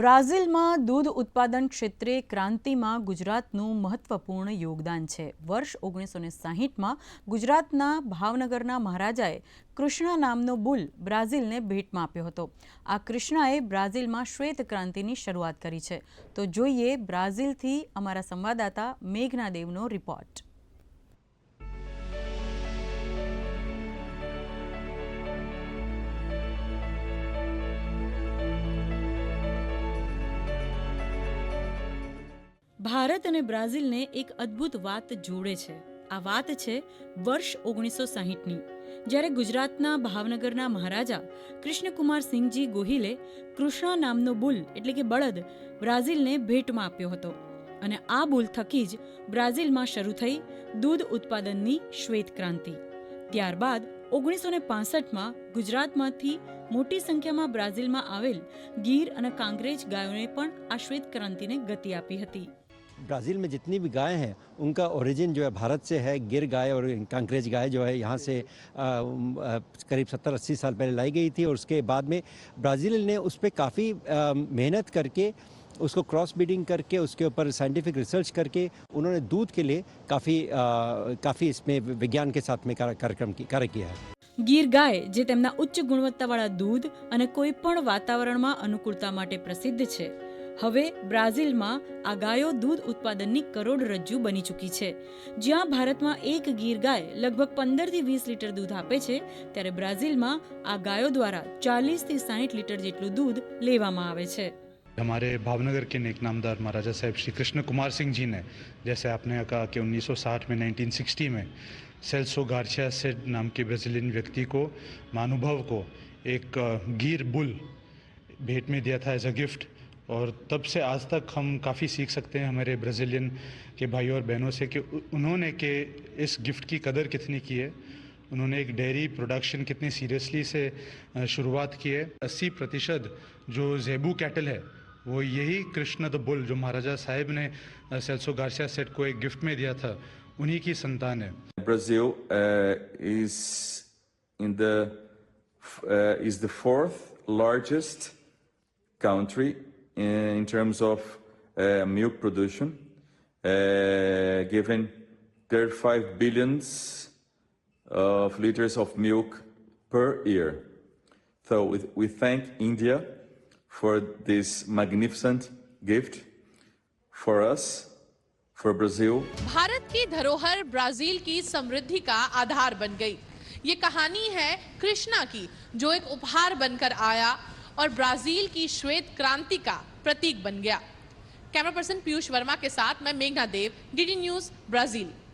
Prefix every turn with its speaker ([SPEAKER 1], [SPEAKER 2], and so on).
[SPEAKER 1] બ્રાઝિલમાં દૂધ ઉત્પાદન ક્ષેત્રે ક્રાંતિમાં ગુજરાતનું મહત્વપૂર્ણ યોગદાન છે વર્ષ ઓગણીસો ને સાહીઠમાં ગુજરાતના ભાવનગરના મહારાજાએ કૃષ્ણા નામનો બુલ બ્રાઝિલને ભેટમાં આપ્યો હતો આ કૃષ્ણાએ બ્રાઝિલમાં શ્વેત ક્રાંતિની શરૂઆત કરી છે તો જોઈએ બ્રાઝિલથી અમારા સંવાદદાતા મેઘના દેવનો રિપોર્ટ ભારત અને બ્રાઝિલને એક અદ્ભુત વાત જોડે છે આ વાત છે વર્ષ ઓગણીસો સાહીઠની જ્યારે ગુજરાતના ભાવનગરના મહારાજા કૃષ્ણકુમાર સિંહજી ગોહિલે કૃષ્ણા નામનો બુલ એટલે કે બળદ બ્રાઝિલને ભેટમાં આપ્યો હતો અને આ બુલ થકી જ બ્રાઝિલમાં શરૂ થઈ દૂધ ઉત્પાદનની શ્વેત ક્રાંતિ ત્યારબાદ ઓગણીસો ને પાસઠમાં ગુજરાતમાંથી મોટી સંખ્યામાં બ્રાઝિલમાં આવેલ ગીર અને કાંગ્રેજ ગાયોને પણ આ શ્વેત ક્રાંતિને ગતિ આપી હતી
[SPEAKER 2] ब्राज़ील में जितनी भी गायें हैं उनका ओरिजिन जो है भारत से है गिर गाय और कंकरेज गाय जो है यहाँ से करीब सत्तर अस्सी साल पहले लाई गई थी और उसके बाद में ब्राज़ील ने उस पर काफ़ी मेहनत करके उसको क्रॉस ब्रीडिंग करके उसके ऊपर साइंटिफिक रिसर्च करके उन्होंने दूध के लिए काफ़ी काफ़ी इसमें विज्ञान के साथ में कार्यक्रम की कार्य किया है
[SPEAKER 1] गिर गाय जो તેમના उच्च गुणवत्ता वाला दूध કોઈ પણ वातावरण में अनुकूलता प्रसिद्ध है હવે બ્રાઝિલમાં આ ગાયો દૂધ ઉત્પાદનની કરોડરજ્જુ બની ચૂકી છે જ્યાં ભારતમાં એક ગીર ગાય લગભગ પંદરથી વીસ લીટર દૂધ આપે છે ત્યારે બ્રાઝિલમાં આ ગાયો દ્વારા ચાલીસથી સાઠ લીટર જેટલું દૂધ લેવામાં આવે છે
[SPEAKER 3] અમારે ભાવનગર के એક નામદાર મહારાજા साहब श्री कृष्ण कुमार सिंह जी ने जैसे आपने कहा कि 1960 में 1960 में सेल्सो गार्शिया सेड नाम के ब्राज़ीलियन व्यक्ति को मानुभव को एक गिर बुल भेंट में दिया था एज अ गिफ्ट और तब से आज तक हम काफ़ी सीख सकते हैं हमारे ब्राज़ीलियन के भाई और बहनों से कि उन्होंने के इस गिफ्ट की कदर कितनी की है उन्होंने एक डेयरी प्रोडक्शन कितनी सीरियसली से शुरुआत की है अस्सी प्रतिशत जो जेबू कैटल है वो यही कृष्ण द बुल जो महाराजा साहेब ने सेल्सो गार्सिया सेट को एक गिफ्ट में दिया था उन्हीं की संतान है
[SPEAKER 4] Brazil is in the is the fourth largest country in terms of uh, milk production, uh, given 35 billions of liters of milk per year. So we, we thank India for this magnificent gift for us for Brazil.
[SPEAKER 1] Bharat की धरोहर Brazil की समृद्धि का आधार बन गई ये कहानी है कृष्णा की जो एक उपहार बनकर आया और ब्राजील की श्वेत क्रांति का प्रतीक बन गया कैमरा पर्सन पीयूष वर्मा के साथ मैं मेघना देव डीडी न्यूज़ ब्राज़ील